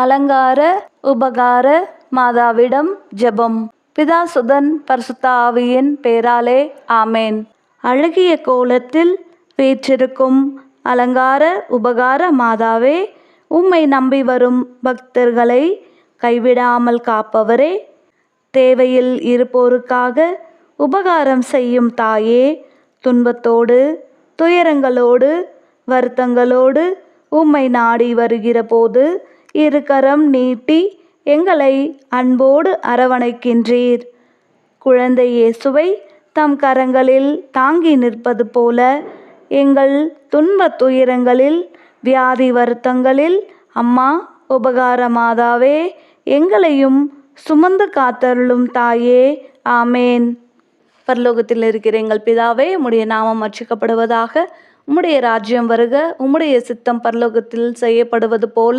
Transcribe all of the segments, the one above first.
அலங்கார உபகார மாதாவிடம் ஜெபம். பிதா சுதன் பரிசுத்த ஆவியின் பேராலே ஆமேன். அழகிய கோலத்தில் வீற்றிருக்கும் அலங்கார உபகார மாதாவே உம்மை நம்பி வரும் பக்தர்களை கைவிடாமல் காப்பவரே. தேவையில் இருப்போருக்காக உபகாரம் செய்யும் தாயே துன்பத்தோடு துயரங்களோடு வருத்தங்களோடு உம்மை நாடி வருகிற போது இருகரம் நீட்டி எங்களை அன்போடு அரவணைக்கின்றீர். குழந்தை இயேசுவை தம் கரங்களில் தாங்கி நிற்பது போல எங்கள் துன்பத் துயரங்களில் வியாதி வருத்தங்களில் அம்மா உபகார மாதாவே எங்களையும் சுமந்து காத்தருளும் தாயே ஆமேன். பரலோகத்தில் இருக்கிற எங்கள் பிதாவே உம்முடைய நாமம் அர்ச்சிக்கப்படுவதாக உம்முடைய ராஜ்யம் வருக உம்முடைய சித்தம் பரலோகத்தில் செய்யப்படுவது போல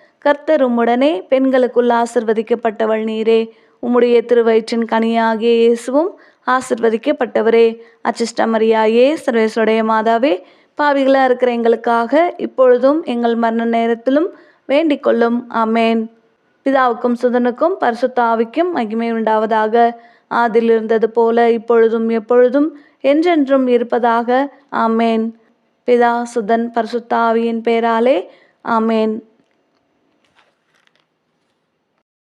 கர்த்தர் உம்முடனே பெண்களுக்குள் ஆசிர்வதிக்கப்பட்டவள் நீரே. உம்முடைய திருவயிற்றின் கனியாகிய இயேசுவும் ஆசிர்வதிக்கப்பட்டவரே. அச்சிஷ்டமரியாயே மரியாயே மாதாவே பாவிகளாக இருக்கிற எங்களுக்காக இப்பொழுதும் எங்கள் மரண நேரத்திலும் வேண்டிக் கொள்ளும். பிதாவுக்கும் சுதனுக்கும் பரிசுத்தாவிக்கும் மகிமை உண்டாவதாக. ஆதில் இருந்தது போல இப்பொழுதும் எப்பொழுதும் என்றென்றும் இருப்பதாக. ஆமேன். பிதா சுதன் பரிசுத்தாவியின் பெயராலே ஆமேன்.